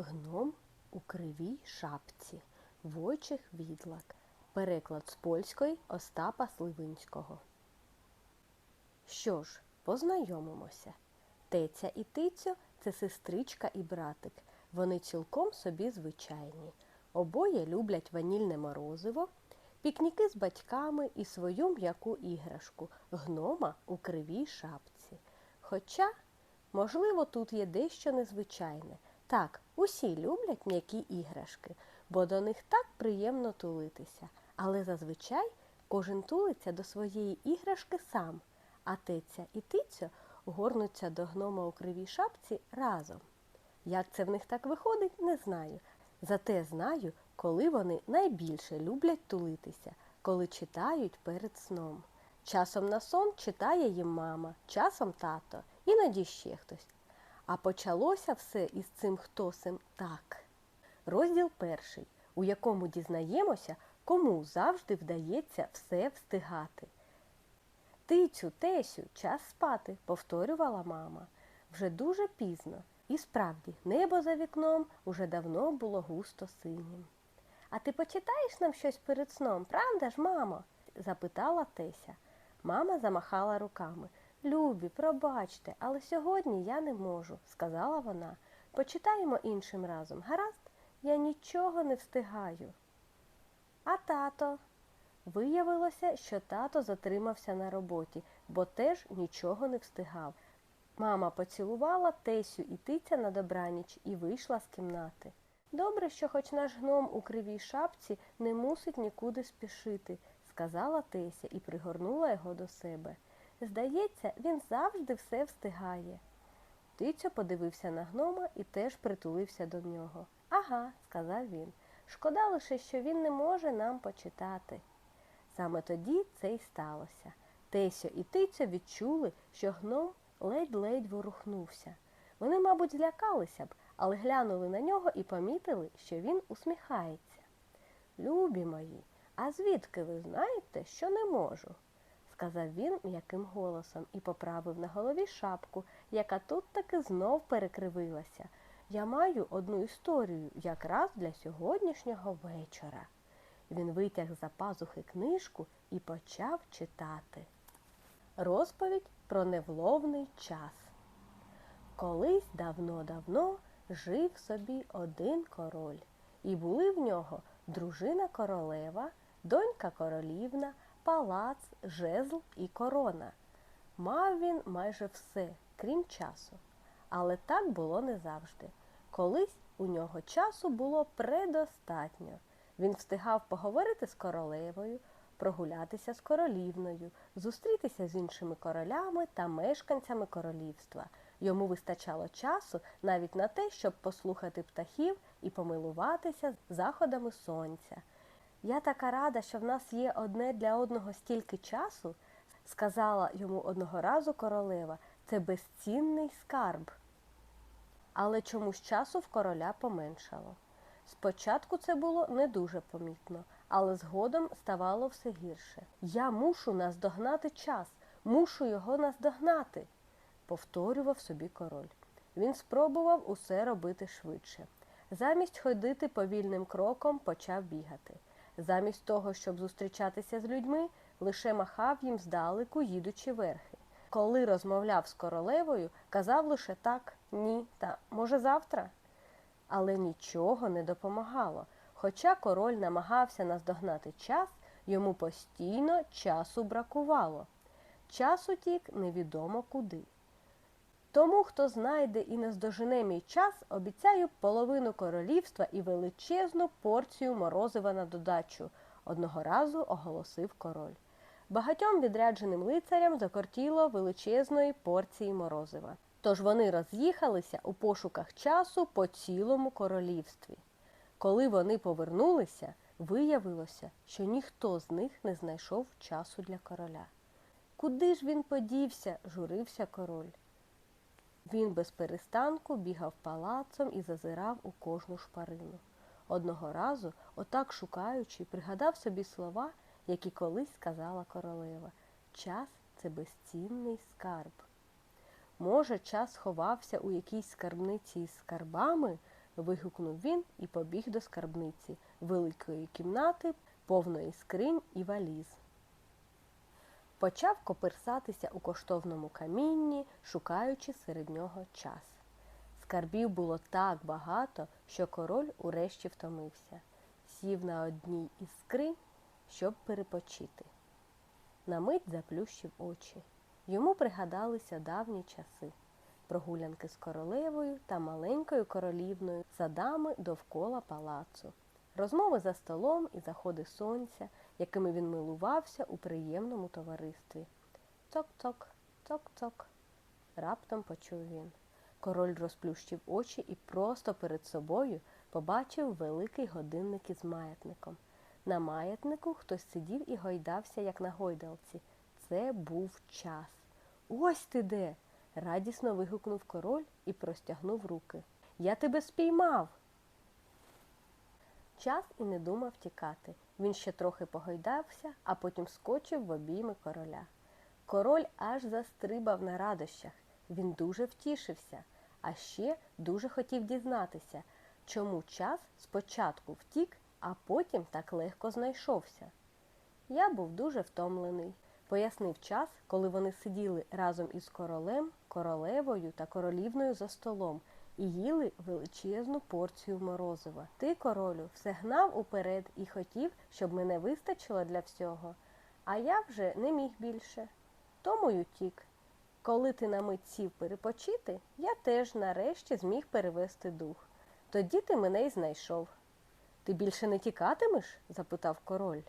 Гном у кривій шапці. Войчих відлак. Переклад з польської Остапа Сливинського. Що ж, познайомимося. Теця і Тицьо це сестричка і братик. Вони цілком собі звичайні. Обоє люблять ванільне морозиво, пікніки з батьками і свою м'яку іграшку гнома у кривій шапці. Хоча, можливо, тут є дещо незвичайне. Так, усі люблять м'які іграшки, бо до них так приємно тулитися. Але зазвичай кожен тулиться до своєї іграшки сам, а теця і тицьо горнуться до гнома у кривій шапці разом. Як це в них так виходить, не знаю. Зате знаю, коли вони найбільше люблять тулитися, коли читають перед сном. Часом на сон читає їм мама, часом тато, іноді ще хтось. А почалося все із цим хтосем так. Розділ перший, у якому дізнаємося, кому завжди вдається все встигати. Тицю, Тесю, час спати, повторювала мама. Вже дуже пізно. І справді, небо за вікном уже давно було густо синім. А ти почитаєш нам щось перед сном, правда ж, мамо? запитала Теся. Мама замахала руками. Любі, пробачте, але сьогодні я не можу, сказала вона. Почитаємо іншим разом. Гаразд, я нічого не встигаю. А тато? Виявилося, що тато затримався на роботі, бо теж нічого не встигав. Мама поцілувала Тесю і тиця на добраніч і вийшла з кімнати. Добре, що хоч наш гном у кривій шапці не мусить нікуди спішити, сказала Теся і пригорнула його до себе. Здається, він завжди все встигає. Тицьо подивився на гнома і теж притулився до нього. Ага, сказав він. Шкода лише, що він не може нам почитати. Саме тоді це й сталося. Тесьо і Тицьо відчули, що гном ледь-ледь ворухнувся. Вони, мабуть, злякалися б, але глянули на нього і помітили, що він усміхається. Любі мої, а звідки ви знаєте, що не можу? Сказав він м'яким голосом і поправив на голові шапку, яка тут таки знов перекривилася. Я маю одну історію якраз для сьогоднішнього вечора. Він витяг за пазухи книжку і почав читати. Розповідь про невловний час. Колись давно-давно жив собі один король, і були в нього дружина королева, донька королівна, палац, жезл і корона. Мав він майже все, крім часу. Але так було не завжди. Колись у нього часу було предостатньо. Він встигав поговорити з королевою, прогулятися з королівною, зустрітися з іншими королями та мешканцями королівства. Йому вистачало часу навіть на те, щоб послухати птахів і помилуватися заходами сонця. Я така рада, що в нас є одне для одного стільки часу, сказала йому одного разу королева, це безцінний скарб. Але чомусь часу в короля поменшало. Спочатку це було не дуже помітно, але згодом ставало все гірше. Я мушу наздогнати час, мушу його наздогнати, повторював собі король. Він спробував усе робити швидше. Замість ходити повільним кроком почав бігати. Замість того, щоб зустрічатися з людьми, лише махав їм здалеку, їдучи верхи. Коли розмовляв з королевою, казав лише так, ні та може завтра. Але нічого не допомагало. Хоча король намагався наздогнати час, йому постійно часу бракувало. Час утік невідомо куди. Тому, хто знайде і наздожене мій час, обіцяю половину королівства і величезну порцію морозива на додачу, одного разу оголосив король. Багатьом відрядженим лицарям закортіло величезної порції морозива. Тож вони роз'їхалися у пошуках часу по цілому королівстві. Коли вони повернулися, виявилося, що ніхто з них не знайшов часу для короля. Куди ж він подівся? журився король. Він без перестанку бігав палацом і зазирав у кожну шпарину. Одного разу, отак шукаючи, пригадав собі слова, які колись сказала королева час це безцінний скарб. Може, час ховався у якійсь скарбниці із скарбами, вигукнув він і побіг до скарбниці великої кімнати, повної скринь і валіз. Почав коперсатися у коштовному камінні, шукаючи серед нього час. Скарбів було так багато, що король урешті втомився, сів на одній із скринь, щоб перепочити. На мить заплющив очі. Йому пригадалися давні часи прогулянки з королевою та маленькою королівною садами довкола палацу, розмови за столом і заходи сонця, якими він милувався у приємному товаристві. Цок-цок, цок-цок. Раптом почув він. Король розплющив очі і просто перед собою побачив великий годинник із маятником. На маятнику хтось сидів і гойдався, як на гойдалці. Це був час. Ось ти де. радісно вигукнув король і простягнув руки. Я тебе спіймав. Час і не думав тікати. Він ще трохи погойдався, а потім скочив в обійми короля. Король аж застрибав на радощах. Він дуже втішився, а ще дуже хотів дізнатися, чому час спочатку втік, а потім так легко знайшовся. Я був дуже втомлений, пояснив час, коли вони сиділи разом із королем, королевою та королівною за столом і їли величезну порцію морозива. Ти, королю, все гнав уперед і хотів, щоб мене вистачило для всього, а я вже не міг більше. Тому й утік. Коли ти на мить сів перепочити, я теж нарешті зміг перевести дух. Тоді ти мене й знайшов. Ти більше не тікатимеш? запитав король.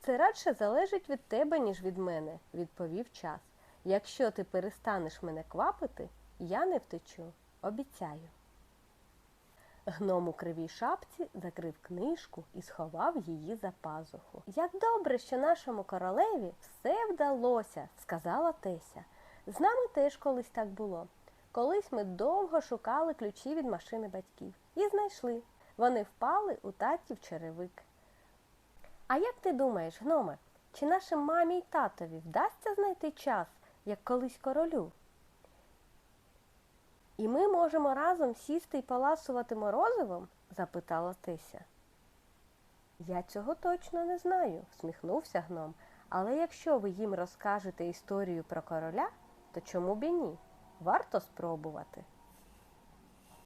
Це радше залежить від тебе, ніж від мене, відповів час. Якщо ти перестанеш мене квапити, я не втечу, обіцяю. Гном у кривій шапці закрив книжку і сховав її за пазуху. Як добре, що нашому королеві все вдалося, сказала Теся. З нами теж колись так було. Колись ми довго шукали ключі від машини батьків і знайшли. Вони впали у таті в черевик. А як ти думаєш, гноме, чи нашим мамі й татові вдасться знайти час, як колись королю? І ми можемо разом сісти і паласувати морозивом? запитала Теся. Я цього точно не знаю, всміхнувся гном. Але якщо ви їм розкажете історію про короля, то чому б і ні? Варто спробувати.